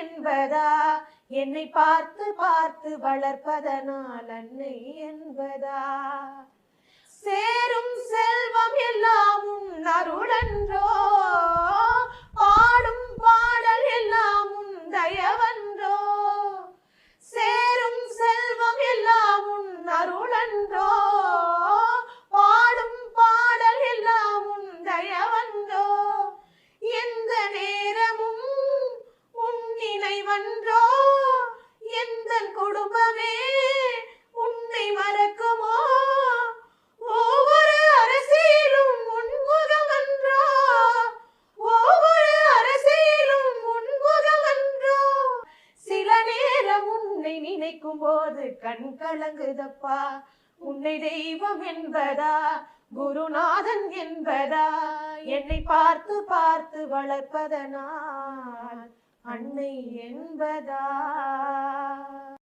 என்பதா? என்னை பார்த்து பார்த்து வளர்ப்பதனால் அன்னை என்பதா? சேரும் செல்வம் எல்லாம் உன் பாடும் பாடல் எல்லாம் உன் தயவன்றோ சேரும் செல்வம் எல்லாம் உன் அருளன்றோ பாடும் பாடல் எல்லாம் உன் தயவன்றோ எந்த நேரமும் உன் நினைவன்றோ எந்த குடும்பமே உன்னை மறக்குமோ? ஒவ்வொரு அரசியலும் உன்முகம் அன்றோ ஒவ்வொரு அரசியலும் உன்முகம் அன்றோ சில நேரம் உன்னை நினைக்கும் போது கண் கலங்குதப்பா. உன்னை தெய்வம் என்பதா? குருநாதன் என்பதா? என்னை பார்த்து பார்த்து வளர்ப்பதனால். அன்னை என்பதா